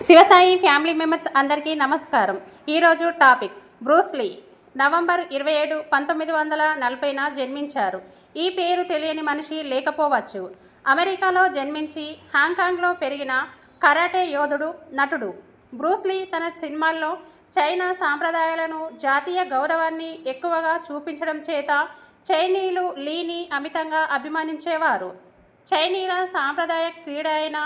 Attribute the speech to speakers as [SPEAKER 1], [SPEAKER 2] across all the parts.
[SPEAKER 1] Shivasai family members అందరికీ నమస్కారం. ఈరోజు టాపిక్. బ్రూస్లీ నవంబర్ ఇరవై ఏడు పంతొమ్మిది వందల నలభైన జన్మించారు. ఈ పేరు తెలియని మనిషి లేకపోవచ్చు. అమెరికాలో జన్మించి హాంకాంగ్లో పెరిగిన కరాటే యోధుడు నటుడు. బ్రూస్లీ తన సినిమాల్లో చైనా సాంప్రదాయాలను జాతీయ గౌరవాన్ని ఎక్కువగా చూపించడం చేత చైనీయులు లీని అమితంగా అభిమానించేవారు. చైనీయుల సాంప్రదాయ క్రీడ అయిన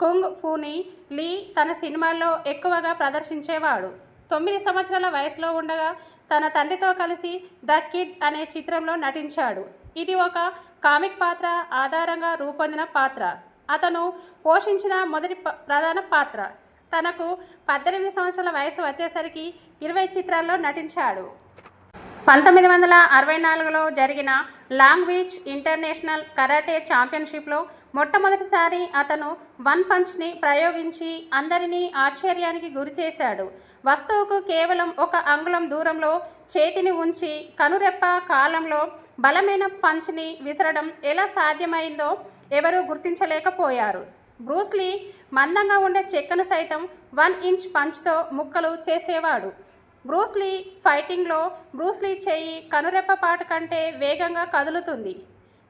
[SPEAKER 1] కుంగ్ ఫూని లీ తన సినిమాల్లో ఎక్కువగా ప్రదర్శించేవాడు. తొమ్మిది సంవత్సరాల వయసులో ఉండగా తన తండ్రితో కలిసి ద కిడ్ అనే చిత్రంలో నటించాడు. ఇది ఒక కామిక్ పాత్ర ఆధారంగా రూపొందిన పాత్ర. అతను పోషించిన మొదటి ప్రధాన పాత్ర. తనకు పద్దెనిమిది సంవత్సరాల వయసు వచ్చేసరికి ఇరవై చిత్రాల్లో నటించాడు. పంతొమ్మిది వందల అరవై నాలుగులో జరిగిన లాంగ్ బీచ్ ఇంటర్నేషనల్ కరాటే ఛాంపియన్షిప్లో మొట్టమొదటిసారి అతను వన్ పంచ్ని ప్రయోగించి అందరినీ ఆశ్చర్యానికి గురిచేశాడు వస్తువుకు కేవలం ఒక అంగుళం దూరంలో చేతిని ఉంచి కనురెప్ప కాలంలో బలమైన పంచ్ని విసరడం ఎలా సాధ్యమైందో ఎవరూ గుర్తించలేకపోయారు. బ్రూస్లీ మందంగా ఉండే చెక్కను సైతం వన్ ఇంచ్ పంచ్తో ముక్కలు చేసేవాడు. బ్రూస్లీ ఫైటింగ్లో బ్రూస్లీ చేయి కనురెప్ప పాట కంటే వేగంగా కదులుతుంది.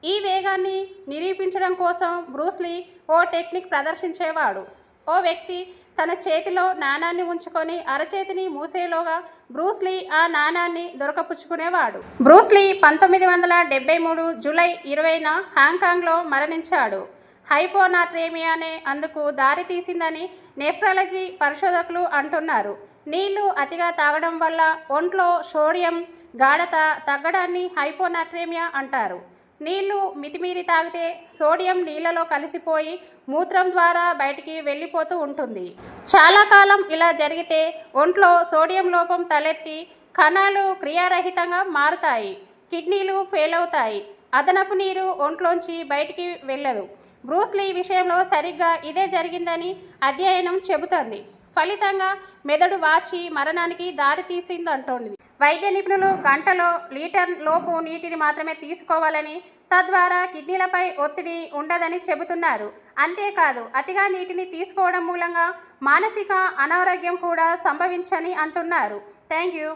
[SPEAKER 1] ఈ వేగాన్ని నిరూపించడం కోసం బ్రూస్లీ ఓ టెక్నిక్ ప్రదర్శించేవాడు. ఓ వ్యక్తి తన చేతిలో నాణాన్ని ఉంచుకొని అరచేతిని మూసేలోగా బ్రూస్లీ ఆ నాణాన్ని దొరకపుచ్చుకునేవాడు. బ్రూస్లీ పంతొమ్మిది వందల డెబ్బై మూడు జూలై ఇరవైన హాంకాంగ్లో మరణించాడు. హైపోనాట్రేమియానే అందుకు దారితీసిందని నెఫ్రాలజీ పరిశోధకులు అంటున్నారు. నీళ్ళు అతిగా తాగడం వల్ల ఒంట్లో సోడియం గాఢత తగ్గడాన్ని హైపోనాట్రేమియా అంటారు. నీళ్ళు మితిమీరి తాగితే సోడియం నీళ్ళలో కలిసిపోయి మూత్రం ద్వారా బయటికి వెళ్ళిపోతూ ఉంటుంది. చాలా కాలం ఇలా జరిగితే ఒంట్లో సోడియం లోపం తలెత్తి కణాలు క్రియారహితంగా మారుతాయి. కిడ్నీలు ఫెయిల్ అవుతాయి. అదనపు నీరు ఒంట్లోంచి బయటికి వెళ్ళదు. బ్రూస్లీ విషయంలో సరిగ్గా ఇదే జరిగిందని అధ్యయనం చెబుతోంది. ఫలితంగా మెదడు వాచి మరణానికి దారి తీసిందంటోంది వైద్య నిపుణులు గంటలో లీటర్ లోపు నీటిని మాత్రమే తీసుకోవాలని తద్వారా కిడ్నీలపై ఒత్తిడి ఉండదని చెబుతున్నారు. అంతేకాదు అతిగా నీటిని తీసుకోవడం మూలంగా మానసిక అనారోగ్యం కూడా సంభవించని అంటున్నారు. Thank you.